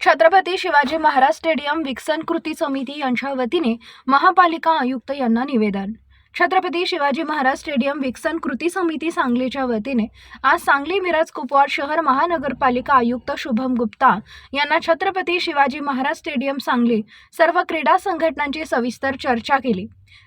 Chhatrapati Shivaji Maharaj stadium विकसन कृती समिती यांच्या वतीने महापालिका आयुक्त यांना निवेदन. छत्रपती शिवाजी महाराज स्टेडियम विकसन कृती समिती सांगलीच्या वतीने आज सांगली मिरज कुपवाड शहर महानगरपालिका आयुक्त शुभम गुप्ता यांना छत्रपती शिवाजी महाराज स्टेडियम सांगली सर्व क्रीडा संघटनांची सविस्तर चर्चा केली.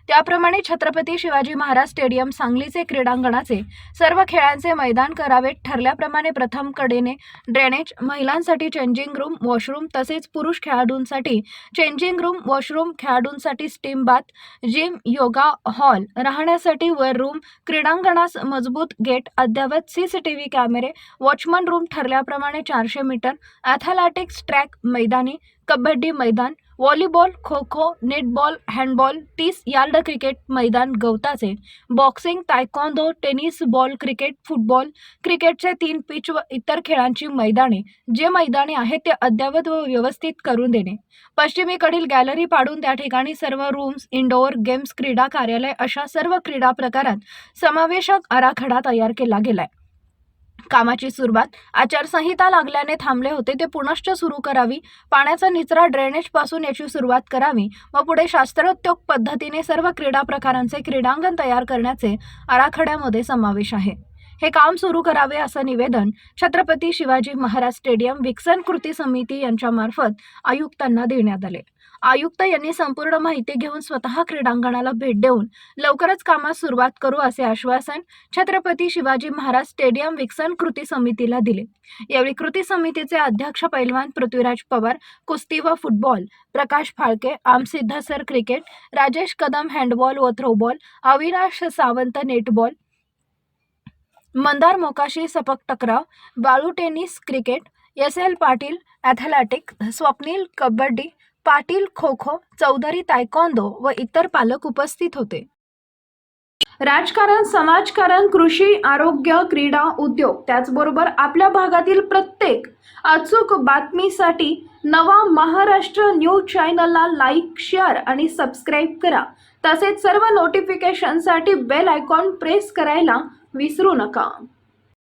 त्याप्रमाणे छत्रपती शिवाजी महाराज स्टेडियम सांगलीचे क्रीडांगणाचे सर्व खेळांचे मैदान करावेत ठरल्याप्रमाणे प्रथम कडेने ड्रेनेज महिलांसाठी चेंजिंग रूम वॉशरूम तसेच पुरुष खेळाडूंसाठी चेंजिंग रूम वॉशरूम खेळाडूंसाठी steam bath gym yoga hall राहण्यासाठी वर रूम क्रीडांगणास मजबूत गेट अद्ययावत सीसीटीव्ही कॅमेरे वॉचमन रूम ठरल्याप्रमाणे चारशे मीटर ॲथलॅटिक्स ट्रॅक मैदानी कबड्डी मैदान volleyball kho kho netball handball तीस यार्ड क्रिकेट मैदान गवताचे. Boxing taekwondo tennis ball cricket football. क्रिकेटचे तीन पिच व इतर खेळांची मैदाने. जे मैदाने आहेत ते अद्ययावत व व्यवस्थित करून देणे. पश्चिमेकडील गॅलरी पाडून त्या ठिकाणी सर्व रूम्स इंडोअर गेम्स क्रीडा कार्यालय अशा सर्व क्रीडा प्रकारात समावेशक आराखडा तयार केला गेलाय. कामाची सुरुवात. आचारसंहिता लागल्याने थांबले होते ते पुनश्च सुरू करावी. पाण्याचा निचरा ड्रेनेजपासून याची सुरुवात करावी व पुढे शास्त्रोद्योग पद्धतीने सर्व क्रीडा प्रकारांचे क्रीडांगण तयार करण्याचे आराखड्यामध्ये समावेश आहे. हे काम सुरू करावे असं निवेदन छत्रपती शिवाजी महाराज स्टेडियम विकसन कृती समिती यांच्यामार्फत आयुक्तांना देण्यात आले. आयुक्त यांनी संपूर्ण माहिती घेऊन स्वतः क्रीडांगणाला भेट देऊन लवकरच कामास सुरुवात करू असे आश्वासन छत्रपती शिवाजी महाराज स्टेडियम विकसन कृती समितीला दिले. यावेळी कृती समितीचे अध्यक्ष पैलवान पृथ्वीराज पवार कुस्ती व football Prakash Phalke Amsiddha sir cricket Rajesh Kadam handball व throwball Avinash Sawant netball Mandar Mokashi sepak takraw Balu tennis cricket S L Patil athletic Swapnil kabaddi Patil kho kho Chaudhari taekwondo व इतर पालक उपस्थित होते. राजकारण समाजकारण कृषी आरोग्य क्रीडा उद्योग त्याचबरोबर आपल्या भागातील प्रत्येक अचूक बातमीसाठी नवा महाराष्ट्र न्यूज चॅनलला लाईक शेअर आणि सबस्क्राईब करा. तसेच सर्व नोटिफिकेशनसाठी बेल आयकॉन प्रेस करायला विसरू नका